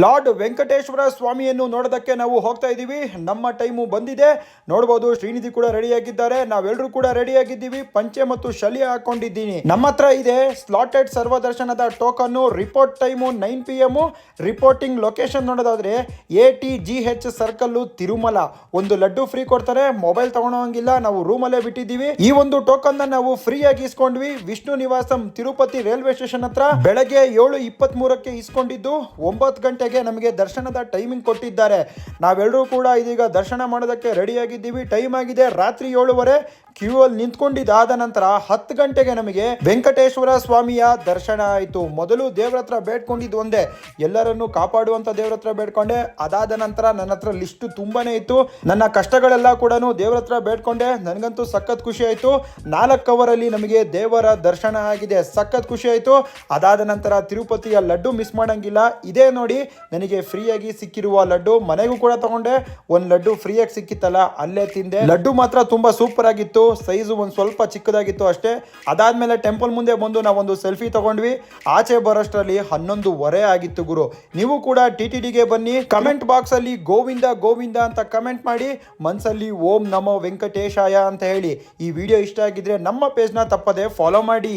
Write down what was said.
Lord Venkateshwara ಸ್ವಾಮಿಯನ್ನು ನೋಡೋದಕ್ಕೆ ನಾವು ಹೋಗ್ತಾ ಇದ್ದೀವಿ. ನಮ್ಮ ಟೈಮು ಬಂದಿದೆ. ನೋಡ್ಬೋದು, ಶ್ರೀನಿಧಿ ಕೂಡ ರೆಡಿಯಾಗಿದ್ದಾರೆ. ನಾವೆಲ್ಲರೂ ಕೂಡ ರೆಡಿಯಾಗಿದ್ದೀವಿ. ಪಂಚೆ ಮತ್ತು ಶಲಿ ಹಾಕೊಂಡಿದ್ದೀನಿ. ನಮ್ಮ ಹತ್ರ ಇದೆ slotted ಸರ್ವದರ್ಶನದ token report time nine P M reporting location ನೋಡೋದಾದ್ರೆ A T G H circle Tirumala. ಒಂದು ಲಡ್ಡು ಫ್ರೀ ಕೊಡ್ತಾರೆ. ಮೊಬೈಲ್ ತಗೊಳೋಂಗಿಲ್ಲ. ನಾವು ರೂಮಲ್ಲೇ ಬಿಟ್ಟಿದ್ದೀವಿ. ಈ ಒಂದು ಟೋಕನ್ ನಾವು ಫ್ರೀಯಾಗಿ ಇಸ್ಕೊಂಡ್ವಿ. ವಿಷ್ಣು ನಿವಾಸಂ ತಿರುಪತಿ ರೈಲ್ವೆ ಸ್ಟೇಷನ್ ಹತ್ರ ಬೆಳಗ್ಗೆ ಏಳು ಇಪ್ಪತ್ತ್ ಮೂರಕ್ಕೆ ಇಸ್ಕೊಂಡಿದ್ದು. ಒಂಬತ್ತು ಗಂಟೆಗೆ ನಮಗೆ ದರ್ಶನದ ಟೈಮಿಂಗ್ ಕೊಟ್ಟಿದ್ದಾರೆ. ನಾವೆಲ್ಲರೂ ಕೂಡ ಇದೀಗ ದರ್ಶನ ಮಾಡೋದಕ್ಕೆ ರೆಡಿಯಾಗಿದ್ದೀವಿ ಟೈಮ್ ಆಗಿದೆ ರಾತ್ರಿ ಏಳುವರೆ. ಕ್ಯೂ ಅಲ್ಲಿ ನಿಂತ್ಕೊಂಡಿದ್ದಾದ ನಂತರ ಹತ್ತು ಗಂಟೆಗೆ ನಮಗೆ ವೆಂಕಟೇಶ್ವರ ಸ್ವಾಮಿಯ ದರ್ಶನ ಆಯಿತು. ಮೊದಲು ದೇವ್ರ ಹತ್ರ ಬೇಡ್ಕೊಂಡಿದ್ದು ಒಂದೇ. ಎಲ್ಲರನ್ನು ಕಾಪಾಡುವಂತ ದೇವ್ರ ಹತ್ರ ಬೇಡ್ಕೊಂಡೆ. ಅದಾದ ನಂತರ ನನ್ನ ಹತ್ರ ಲಿಸ್ಟ್ ತುಂಬಾನೇ ಇತ್ತು. ನನ್ನ ಕಷ್ಟಗಳೆಲ್ಲ ಕೂಡ ದೇವ್ರ ಹತ್ರ ಬೇಡ್ಕೊಂಡೆ. ನನಗಂತೂ ಸಖತ್ ಖುಷಿ ಆಯಿತು. ನಾಲ್ಕು ಅವರಲ್ಲಿ ನಮಗೆ ದೇವರ ದರ್ಶನ ಆಗಿದೆ. ಸಖತ್ ಖುಷಿ ಆಯಿತು. ಅದಾದ ನಂತರ ತಿರುಪತಿಯ ಲಡ್ಡು ಮಿಸ್ ಮಾಡಂಗಿಲ್ಲ. ಇದೇ ನೋಡಿ ನನಗೆ ಫ್ರೀಯಾಗಿ ಸಿಕ್ಕಿರುವ ಲಡ್ಡು ಮನೆಗೂ ಕೂಡ ತಗೊಂಡೆ. ಒಂದು ಲಡ್ಡು ಫ್ರೀಯಾಗಿ ಸಿಕ್ಕಿತ್ತಲ್ಲ, ಅಲ್ಲೇ ತಿಂದೆ. ಲಡ್ಡು ಮಾತ್ರ ತುಂಬ ಸೂಪರ್ ಆಗಿತ್ತು. ಸೈಜು ಒಂದು ಸ್ವಲ್ಪ ಚಿಕ್ಕದಾಗಿತ್ತು ಅಷ್ಟೇ. ಅದಾದ್ಮೇಲೆ ಟೆಂಪಲ್ ಮುಂದೆ ಬಂದು ನಾವೊಂದು ಸೆಲ್ಫಿ ತಗೊಂಡ್ವಿ. ಆಚೆ ಬರೋಷ್ಟರಲ್ಲಿ ಹನ್ನೊಂದುವರೆ ಆಗಿತ್ತು ಗುರು. ನೀವು ಕೂಡ ಟಿ ಟಿ ಡಿಗೆ ಬನ್ನಿ. ಕಮೆಂಟ್ ಬಾಕ್ಸ್ ಅಲ್ಲಿ ಗೋವಿಂದ ಗೋವಿಂದ ಅಂತ ಕಮೆಂಟ್ ಮಾಡಿ. ಮನಸ್ಸಲ್ಲಿ ಓಂ ನಮೋ ವೆಂಕಟೇಶಾಯ ಅಂತ ಹೇಳಿ. ಈ ವಿಡಿಯೋ ಇಷ್ಟ ಆಗಿದ್ರೆ ನಮ್ಮ ಪೇಜ್ನ ತಪ್ಪದೆ ಫಾಲೋ ಮಾಡಿ.